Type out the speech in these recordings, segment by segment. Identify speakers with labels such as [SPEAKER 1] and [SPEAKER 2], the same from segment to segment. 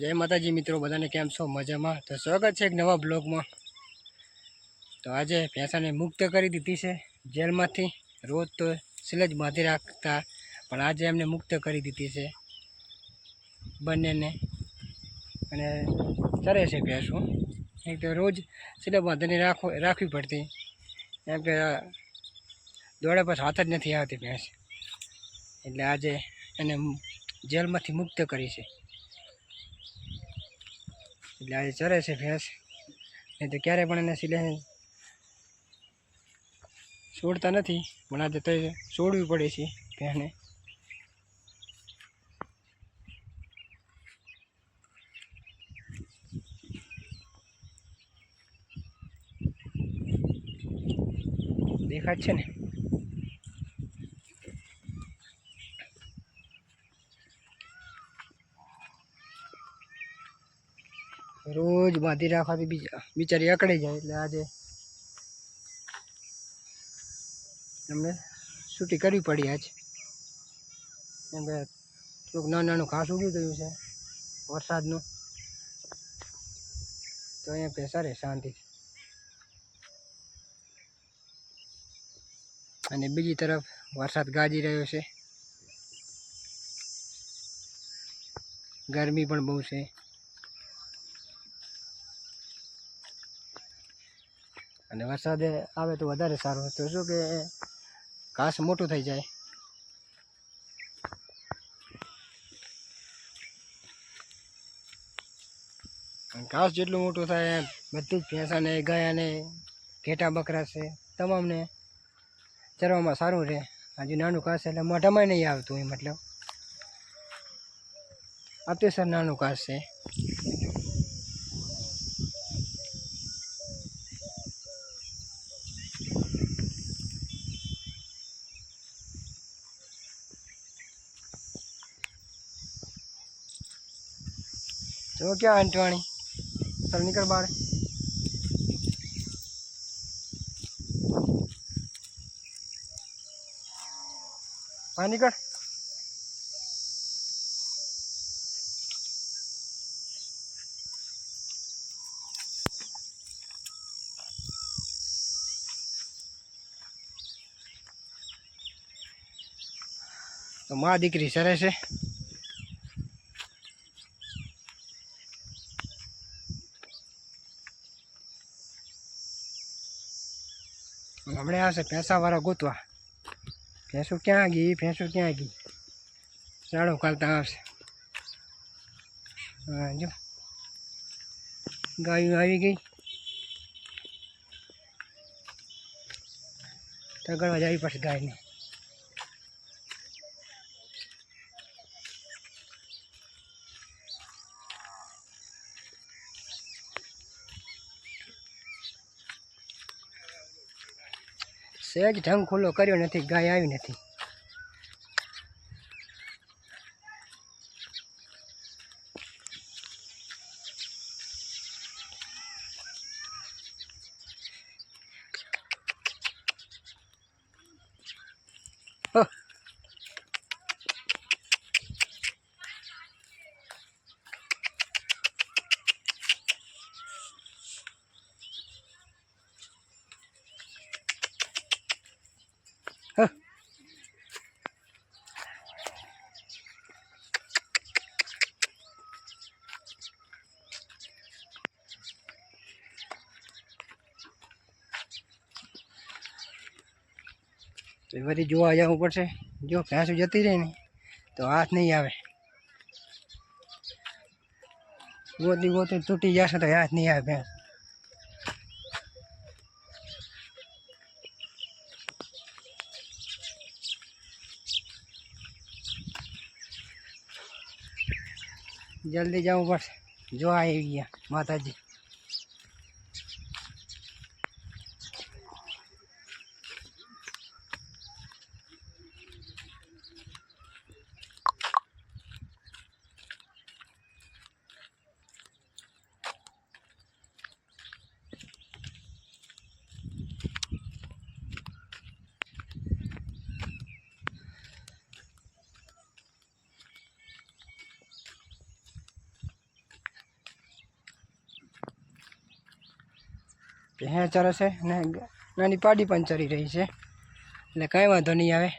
[SPEAKER 1] જય માતાજી મિત્રો, બધાને કેમ છો? મજામાં? તો સ્વાગત છે એક નવા બ્લોગમાં. તો આજે ભેંસાને મુક્ત કરી દીધી છે જેલમાંથી. રોજ તો સિલજ બાંધી રાખતા, પણ આજે એમને મુક્ત કરી દીધી છે બંનેને. અને ચરે છે ભેંસો એક તો રોજ સિલજ બાંધીને રાખો, રાખવી પડતી. એમ કે, દોડે પર હાથ જ નથી આવતી ભેંસ. એટલે આજે એને જેલમાંથી મુક્ત કરી છે. એટલે આજે ચરે છે ભેંસ નહીં તો ક્યારે પણ એને સિલે છોડતા નથી પણ આજે તો છોડવી પડે છે ભેંસને દેખાય જ છે ને રોજ બાંધી રાખવાથી બિચારી અકળી જાય એટલે આજે એમને છૂટી કરવી પડી આજે. એમ કે થોડુંક નાનું નાનું ઘાસ ઉગી ગયું છે, વરસાદનું. તો અહીંયા ભેંસા રહે શાંતિ. અને બીજી તરફ વરસાદ ગાજી રહ્યો છે. ગરમી પણ બહુ છે. અને વરસાદ આવે તો વધારે સારું. તો શું કે ઘાસ મોટું થઈ જાય. ઘાસ જેટલું મોટું થાય એમ, બધી જ ભેંસાને, ગાયાને, ઘેટા બકરા છે, તમામને ચરવામાં સારું રહે. હજુ નાનું ઘાસ એટલે મોઢામાં નહીં આવતું એ મતલબ. અતિસર નાનું ઘાસ છે. જો ક્યાં અંટવાણી ચાલ નીકળ બહાર હા નીકળ તો મા દીકરી સરે છે હમણાં આવશે, ભેંસાવાળા ગોતવા. ભેંસું ક્યાં ગઈ? ભેંસું ક્યાં ગઈ? ચાલો કાલતા આવશે. હા, જો. ગાયું આવી ગઈ. તગડવા જવી પડશે ગાયને. સહેજ ઢંગ ખુલ્લો કર્યો નથી ગાય આવી નથી. તો એ બધી જોવા જવું પડશે જો ભેંસું જતી રહે ને તો હાથ નહીં આવે ગોતી ગોતી તૂટી જશે તો હાથ નહીં આવે ભેંસ જલ્દી જવું પડશે જો આવી ગયા માતાજી ભેંસ ચરે છે અને નાની પાડી પણ ચરી રહી છે. એટલે કાંઈ વાંધો નહીં આવે.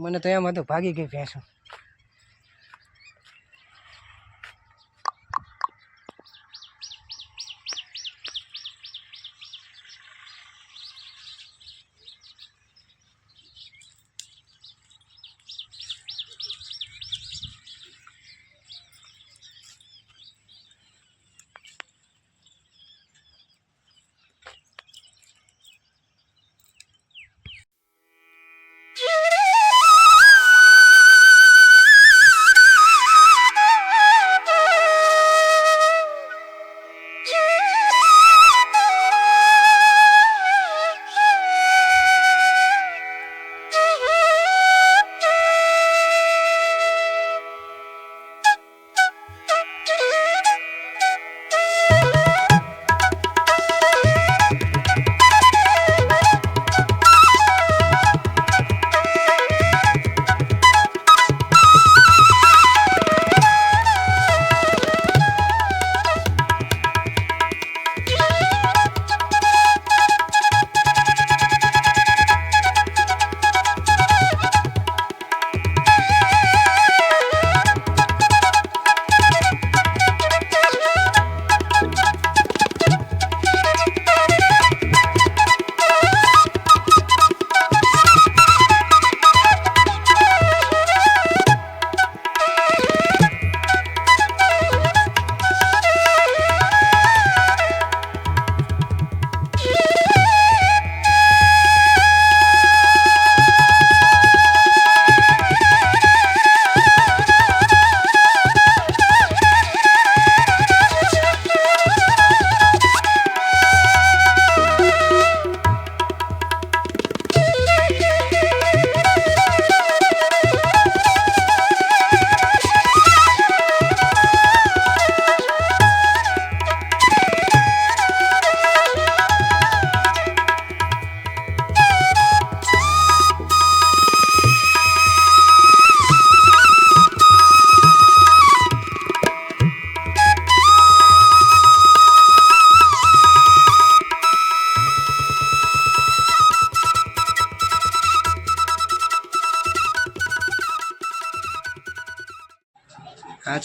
[SPEAKER 1] મને તો એમ હતું, ભાગી ગઈ ભેંસો.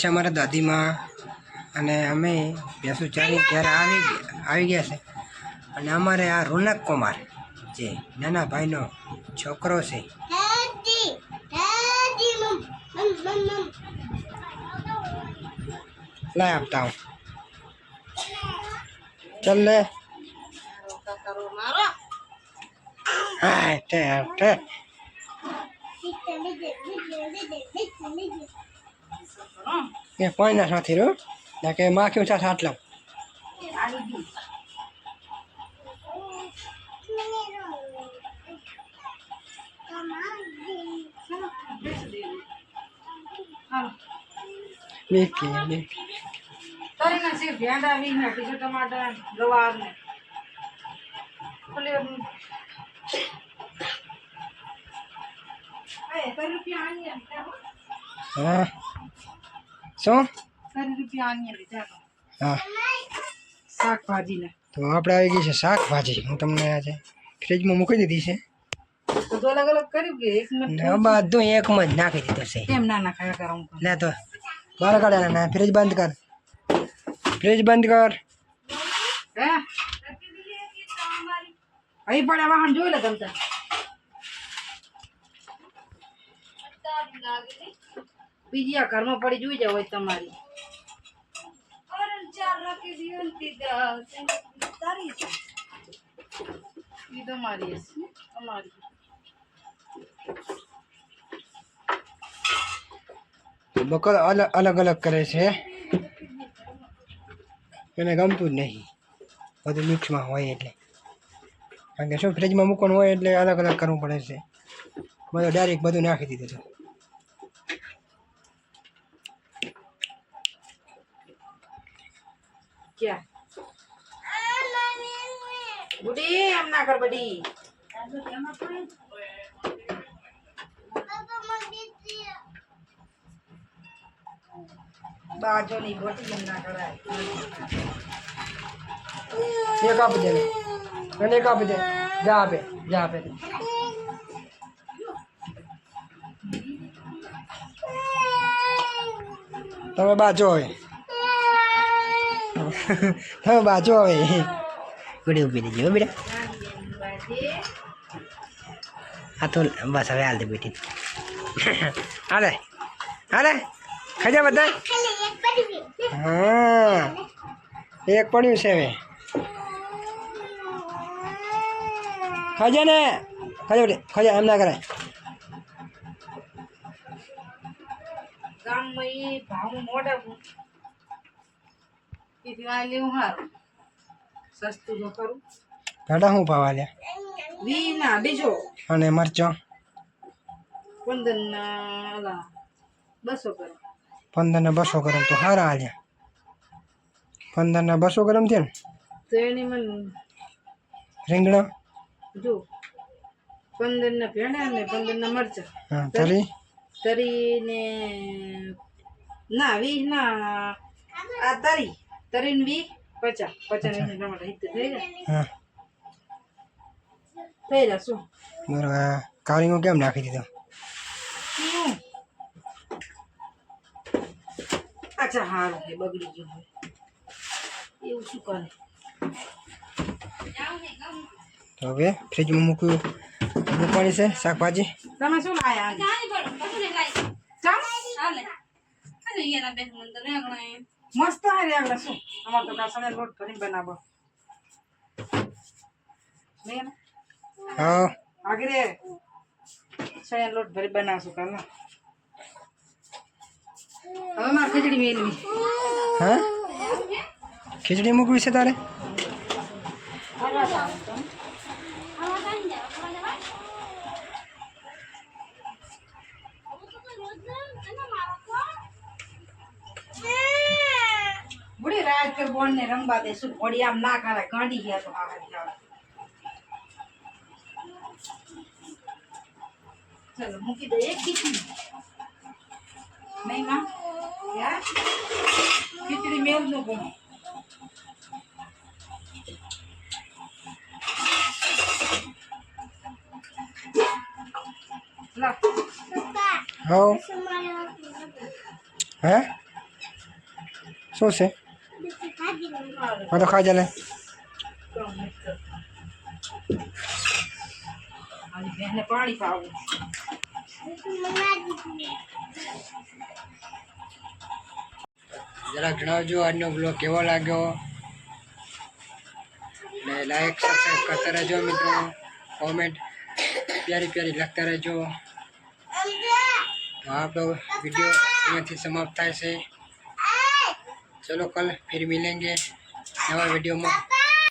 [SPEAKER 1] છે અમારા દાદીમાં અને અમે ભેંસુ ચાલી ત્યારે આવી આવી ગયા છે. અને અમારે આ રોનક કુમાર જે નાના ભાઈનો છોકરો છે.
[SPEAKER 2] લઈ.
[SPEAKER 1] લાય આપતા હું ચલ લે. હા તે તે. એ પાણી ના સાથે રહ્યો ના કે માં કેવું ચાલ આટલા મેકી મેકી
[SPEAKER 3] તરીને સિર્ફ ભેંડા વીસ ટીચર ટમાટર ગવાર ને પેલી એ તરી રૂપિયા આની એમ ચાલો
[SPEAKER 1] હા શું
[SPEAKER 3] તરી રૂપિયા આની એમ ચાલો
[SPEAKER 1] હા
[SPEAKER 3] શાકભાજી ને
[SPEAKER 1] તો આપણે આવી ગઈ છે શાકભાજી હું તમને આજે ફ્રીજમાં મૂકી દીધી છે
[SPEAKER 3] તો તો અલગ અલગ કર્યું કે એક મિનિટ
[SPEAKER 1] ને બધું એકમાં જ નાખી દીધું છે
[SPEAKER 3] કેમ ના ના ખાયા કરું
[SPEAKER 1] લે તો બહાર કાઢે ના ફ્રીજ બંધ કર ફ્રીજ બંધ કર
[SPEAKER 3] હે અહીં પડ્યા વાહન જોઈ લે તમ તાર બીજી આ ઘરમાં પડી જોઈ જાવ હોય તમારી. તમારી
[SPEAKER 1] બકર અલગ અલગ અલગ કરે છે. એને ગમતું જ નહીં. બધું મિક્સમાં હોય એટલે. કારણ કે શું ફ્રીજમાં મૂકવાનું હોય એટલે અલગ અલગ કરવું પડે છે. બધું ડાયરેક્ટ બધું નાખી દીધું છે.
[SPEAKER 3] ક્યાં? બુડી એમ ના કર બડી બાજો ની ગોટી એમ ના કરાય
[SPEAKER 1] એક આપી દે અને એક આપી દે. જા આપે જા આપે. તમે બાજો હવે તમે બાજો હવે ગુડી ઉભી રહી ગયો બેટા હા તો બસ હવે હાલ દે બેટી હાલે હાલે ખાજા બધા
[SPEAKER 2] ખાલી એક પડી
[SPEAKER 1] હા એક પડ્યું છે હવે ખાજા ને ખાજા બેટી ખાજા એમ ના કરાય
[SPEAKER 3] ગામમાં ઈ ભાવ મોઢા એથી આ લેવું હારું. સસ્તું તો કરું.
[SPEAKER 1] ઘાટા શું ભાવ લ્યા
[SPEAKER 3] વી ના બીજો.
[SPEAKER 1] અને મરચો?
[SPEAKER 3] પંદર ના બસો કરો
[SPEAKER 1] પંદર ને બસો ગરમ તો હારા હાલ્યા પંદર ને બસો ગરમ થયા ને?
[SPEAKER 3] તો એની મને
[SPEAKER 1] રીંગણા?
[SPEAKER 3] જો પંદર ના ભેંડા ને પંદર ના મરચા.
[SPEAKER 1] હા તરી?
[SPEAKER 3] તરી ને ના વીસ ના આ તરી. તરી ને વીસ પચાસ પચાસ વીસ ટમાટર હિત થઈ જાય
[SPEAKER 1] હા
[SPEAKER 3] થઈ રહ્યા શું
[SPEAKER 1] બરાબર આ કાળીંગો કેમ નાખી દીધો
[SPEAKER 3] શું અચ્છા હારું છે બગડી ગયું હવે એવું શું કરે
[SPEAKER 1] તો હવે ફ્રીજમાં મૂક્યું મૂકવાની છે શાકભાજી
[SPEAKER 3] તમે શું લાયા આજે મસ્ત હારે આગળ શું? અમાર તો કાસણે લોટ ભરી બનાવો?
[SPEAKER 1] હા.
[SPEAKER 3] આગળ સયા લોટ ભરી બનાવશું કાલ. હવે મારે ખીચડી મેળવી.
[SPEAKER 1] હા? ખીચડી મૂકવી છે તારે?
[SPEAKER 3] ને રંગવા દે શું ઘોડી આમ ના કરે ગાંડી ગયા તો આ ગયા ચલો મૂકી દે એક ખીચડી નહીં માં યાર ખીચડી મેલ નું ગમે લા
[SPEAKER 2] પપ્પા
[SPEAKER 1] હા
[SPEAKER 2] સુમાયો
[SPEAKER 1] હે શું છે
[SPEAKER 2] બીજી ભાજી બનાવો
[SPEAKER 1] હા તો ખાઈ લે
[SPEAKER 3] મારી બહેનને પાણી પાવું
[SPEAKER 2] મમ્મા દીધી
[SPEAKER 1] જરા જણાવજો આજનો બ્લોગ કેવો લાગ્યો ને લાઈક સબસ્ક્રાઈબ કરતા રહેજો મિત્રો કોમેન્ટ પ્યારી પ્યારી લખતા રહેજો તો આપણો વિડીયો અહીંયાથી સમાપ્ત થાય છે ચલો કલ ફિર મિલેંગે નવા વિડીયોમાં